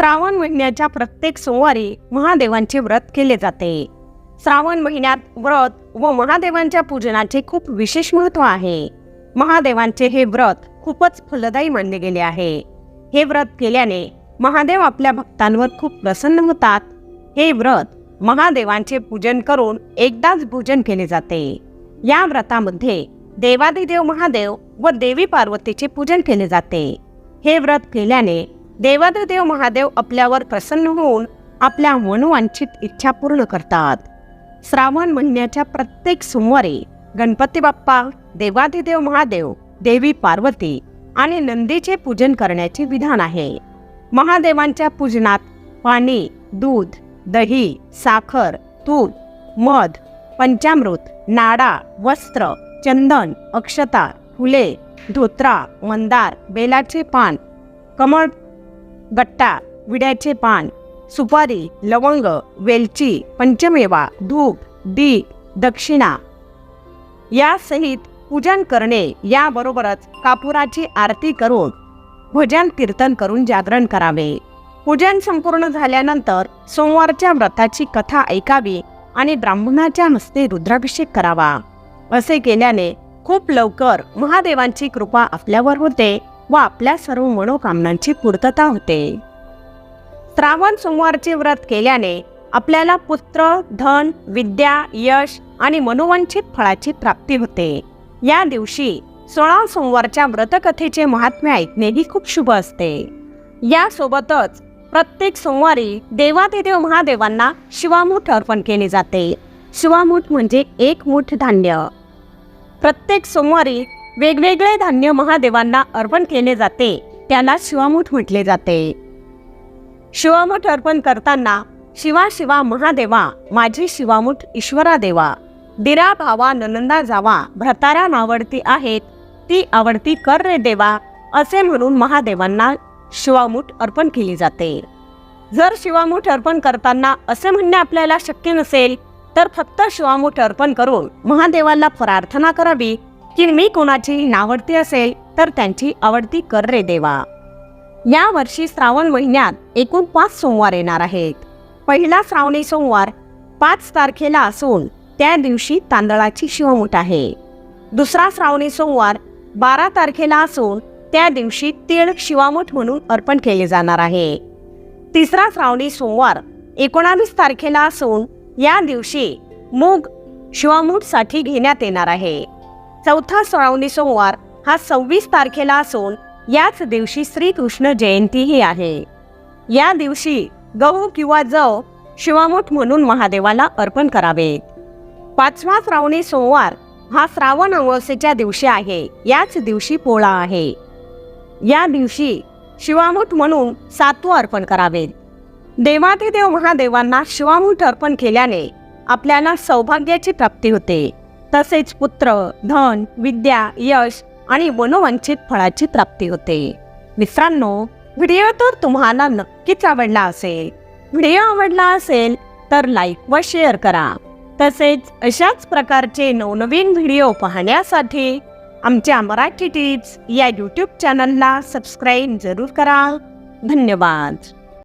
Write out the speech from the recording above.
श्रावण महिन्याच्या प्रत्येक सोमवारी महादेवांचे व्रत केले जाते. श्रावण महिन्यात व्रत व महादेवांच्या पूजनाचे खूप विशेष महत्त्व आहे. महादेवांचे हे व्रत खूपच फलदायी मानले गेले आहे. हे व्रत केल्याने महादेव आपल्या भक्तांवर खूप प्रसन्न होतात. हे व्रत महादेवांचे पूजन करून एकदाच भोजन केले जाते. या व्रतामध्ये देवादिदेव महादेव व देवी पार्वतीचे पूजन केले जाते. हे व्रत केल्याने देवाद्रदेव महादेव आपल्यावर प्रसन्न होऊन आपल्या मनोवांछित इच्छा पूर्ण करतात. श्रावण महिन्याच्या प्रत्येक सोमवारी गणपती बाप्पा देवादिदेव महादेव देवी पार्वती आणि नंदीचे पूजन करण्याचे विधान आहे. महादेवांच्या पूजनात पाणी दूध दही साखर तूप मध पंचामृत नाडा वस्त्र चंदन अक्षता फुले धोत्रा मंदार बेलाचे पान कमळ गट्टा विड्याचे पान सुपारी लवंग वेलची पंचमेवा धूप दी दक्षिणा. यासहित पूजन करणे याबरोबरच कापुराची आरती करून भजन कीर्तन करून जागरण करावे. पूजन संपूर्ण झाल्यानंतर सोमवारच्या व्रताची कथा ऐकावी आणि ब्राह्मणाच्या हस्ते रुद्राभिषेक करावा. असे केल्याने खूप लवकर महादेवांची कृपा आपल्यावर होते. व आपल्या सर्व मनोकामनांची पूर्तता होते. श्रावण सोमवारचे व्रत केल्याने आपल्याला पुत्र धन विद्या यश आणि मनोवांछित फळाची प्राप्ती होते. या दिवशी सोळा सोमवारच्या व्रतकथेचे महात्म्य ऐकणेही खूप शुभ असते. यासोबतच प्रत्येक सोमवारी देवादिदेव महादेवांना शिवामूठ अर्पण केले जाते. शिवामूठ म्हणजे एक मूठ धान्य. प्रत्येक सोमवारी वेगवेगळे धान्य महादेवांना अर्पण केले जाते. त्याला शिवामूठ म्हटले जाते. शिवामूठ अर्पण करताना शिवा शिवा महादेवा माझी शिवामूठ ईश्वरा देवा दिरा भावा ननंदा जावा भ्रतारा नावडती आहेत ती आवडती कर रे देवा असे म्हणून महादेवांना शिवामूठ अर्पण केली जाते. जर शिवामूठ अर्पण करताना असे म्हणणे आपल्याला शक्य नसेल तर फक्त शिवामूठ अर्पण करून महादेवाला प्रार्थना करावी की मी कोणाची नावडती असेल तर त्यांची आवडती कर रे देवा. या वर्षी श्रावण महिन्यात एकूण पाच सोमवार येणार आहेत. पहिला श्रावणी सोमवार पाच तारखेला असून त्या दिवशी तांदळाची शिवमूठ आहे. दुसरा श्रावणी सोमवार बारा तारखेला असून त्या दिवशी तीळ शिवामूठ म्हणून अर्पण केले जाणार आहे. तिसरा श्रावणी सोमवार एकोणावीस तारखेला असून या दिवशी मूग शिवामूठसाठी घेण्यात येणार आहे. चौथा श्रावणी सोमवार हा सव्वीस तारखेला असून याच दिवशी श्रीकृष्ण जयंतीही आहे. या दिवशी गहू किंवा जव शिवामूठ म्हणून महादेवाला अर्पण करावेत पाचवा श्रावणी सोमवार हा श्रावण अमावस्येच्या दिवशी आहे. याच दिवशी पोळा आहे. या दिवशी शिवामूठ म्हणून सातू अर्पण करावेत देवाधिदेव महादेवांना शिवामूठ अर्पण केल्याने आपल्याला सौभाग्याची प्राप्ती होते. तसेच पुत्र धन विद्या यश आणि मनोवांछित फळाची प्राप्ती होते. मित्रांनो व्हिडिओ तर तुम्हाला नक्कीच आवडला असेल. व्हिडिओ आवडला असेल तर लाईक व शेअर करा. तसेच अशाच प्रकारचे नवनवीन व्हिडिओ पाहण्यासाठी आमच्या मराठी टिप्स या यूट्यूब चॅनलला सबस्क्राईब जरूर करा. धन्यवाद.